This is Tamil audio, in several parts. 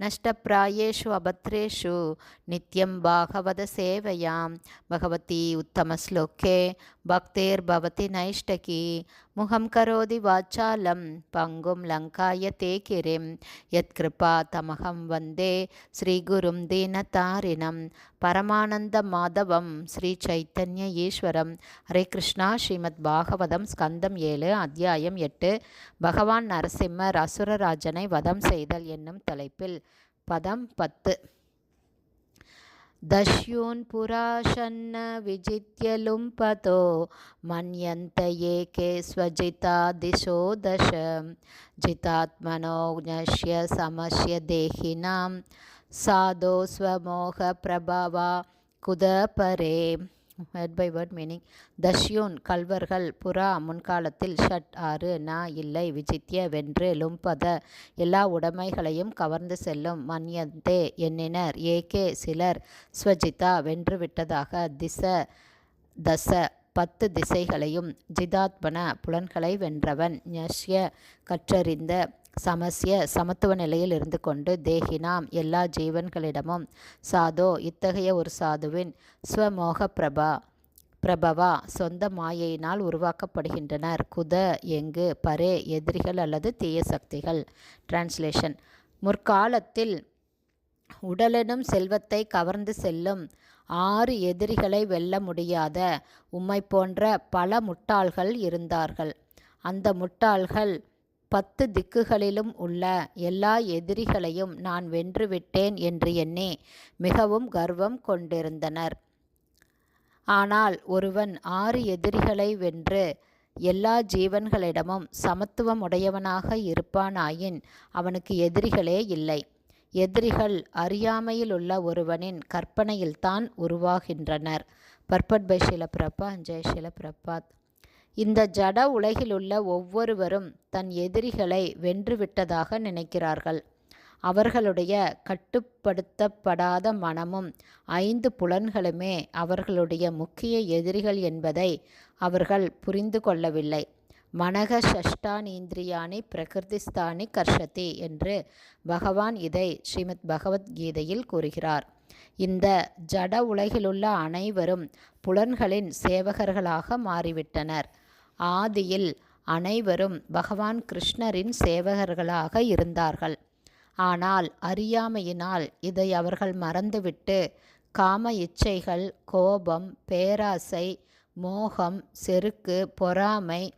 நஷ்டப்பிராயேஷு அபத்ரேஷு நித்யம் பாகவத சேவையாம் பகவதி உத்தமஸ்லோக்கே பக்தேர் பவதி நைஷ்டகி முகம் கரோதி வாச்சாலம் பங்கும் லங்காய தேகிரிம் யத்கிருபா தமகம் வந்தே ஸ்ரீகுரும் தீனதாரிணம் பரமானந்த மாதவம் ஸ்ரீ சைத்தன்ய ஈஸ்வரம் ஹரே கிருஷ்ணா ஸ்ரீமத் பாகவதம் ஸ்கந்தம் ஏழு அத்தியாயம் எட்டு பகவான் நரசிம்மர் அசுரராஜனை வதம் செய்தல் என்னும் தலைப்பில் பதம் பத்து दस्यून् पुराशन्न विजित्य लुम्पतो मन्यन्त एके स्वजिता दिशो दश जितात्मनो ज्ञस्य समस्य देहिनां साधो स्वमोहप्रभवा कुदपरे வேர்ட் பை வேர்ட் மீனிங் தஷ்யூன் கல்வர்கள் புறா முன்காலத்தில் ஷட் ஆறு நா இல்லை விஜித்ய வென்று லும்பத எல்லா உடைமைகளையும் கவர்ந்து செல்லும் மன்யந்தே எண்ணினர் ஏகே சிலர் ஸ்வஜிதா வென்றுவிட்டதாக திச தச பத்து திசைகளையும் ஜிதாத்மன புலன்களை வென்றவன் ஞஷ்ய கற்றறிந்த சமசிய சமத்துவ நிலையில் இருந்து கொண்டு தேகினாம் எல்லா ஜீவன்களிடமும் சாதோ இத்தகைய ஒரு சாதுவின் ஸ்வமோக பிரபா பிரபவா சொந்த மாயையினால் உருவாக்கப்படுகின்றனர். குத எங்கு பரே எதிரிகள் அல்லது தீய சக்திகள். டிரான்ஸ்லேஷன் முற்காலத்தில் உடலெனும் செல்வத்தை கவர்ந்து செல்லும் ஆறு எதிரிகளை வெல்ல முடியாத உம்மை போன்ற பல முட்டாள்கள் இருந்தார்கள். அந்த முட்டாள்கள் பத்து திக்குகளிலும் உள்ள எல்லா எதிரிகளையும் நான் வென்றுவிட்டேன் என்று எண்ணி மிகவும் கர்வம் கொண்டிருந்தனர். ஆனால் ஒருவன் ஆறு எதிரிகளை வென்று எல்லா ஜீவன்களிடமும் சமத்துவம் உடையவனாக இருப்பானாயின் அவனுக்கு எதிரிகளே இல்லை. எதிரிகள் அறியாமையில் உள்ள ஒருவனின் கற்பனையில்தான் உருவாகின்றனர். பர்பட் பை ஷிலபிரபா ஜெய் ஷிலபிரபாத் இந்த ஜட உலகிலுள்ள ஒவ்வொருவரும் தன் எதிரிகளை வென்றுவிட்டதாக நினைக்கிறார்கள். அவர்களுடைய கட்டுப்படுத்தப்படாத மனமும் ஐந்து புலன்களுமே அவர்களுடைய முக்கிய எதிரிகள் என்பதை அவர்கள் புரிந்து கொள்ளவில்லை. மனக ஷஷ்டானீந்திரியானி பிரகிருதிஸ்தானி கர்ஷதி என்று பகவான் இதை ஸ்ரீமத் பகவத்கீதையில் கூறுகிறார். இந்த ஜட உலகிலுள்ள அனைவரும் புலன்களின் சேவகர்களாக மாறிவிட்டனர். ஆதியில் அனைவரும் பகவான் கிருஷ்ணரின் சேவகர்களாக இருந்தார்கள். ஆனால் அறியாமையினால் இதை அவர்கள் மறந்துவிட்டு காம இச்சைகள் கோபம் பேராசை மோகம் செருக்கு பொறாமை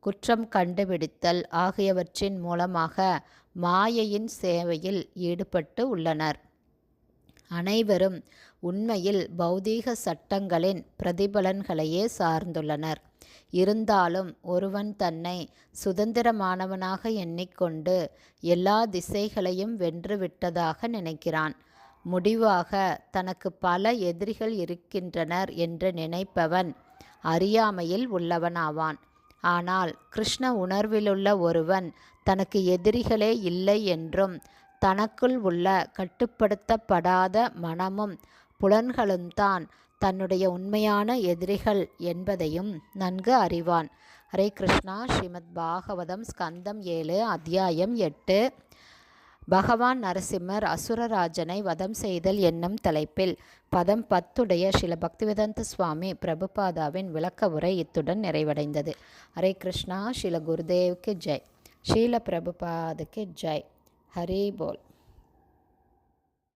குற்றம் கண்டுபிடித்தல் ஆகியவற்றின் மூலமாக மாயையின் சேவையில் ஈடுபட்டு உள்ளனர். அனைவரும் உண்மையில் பௌதீக சட்டங்களின் பிரதிபலன்களையே சார்ந்துள்ளனர். இருந்தாலும் ஒருவன் தன்னை சுதந்திரமானவனாக எண்ணிக்கொண்டு எல்லா திசைகளையும் வென்று விட்டதாக நினைக்கிறான். முடிவாக தனக்கு பல எதிரிகள் இருக்கின்றனர் என்று நினைப்பவன் அறியாமையில் உள்ளவனாவான். ஆனால் கிருஷ்ண உணர்விலுள்ள ஒருவன் தனக்கு எதிரிகளே இல்லை என்றும் தனக்குள் உள்ள கட்டுப்படுத்தப்படாத மனமும் புலன்களும் தான் தன்னுடைய உண்மையான எதிரிகள் என்பதையும் நன்கு அறிவான். ஹரே கிருஷ்ணா. ஸ்ரீமத் பாகவதம் ஸ்கந்தம் ஏழு அத்தியாயம் எட்டு. பகவான் நரசிம்மர் அசுரராஜனை வதம் செய்தல் என்னும் தலைப்பில் பதம் பத்துடைய ஸ்ரீல பக்திவேதாந்த சுவாமி பிரபுபாதாவின் விளக்க உரை இத்துடன் நிறைவடைந்தது. ஹரே கிருஷ்ணா. ஸ்ரீல குருதேவுக்கு ஜெய். ஸ்ரீல பிரபுபாதுக்கு ஜெய். ஹரி போல்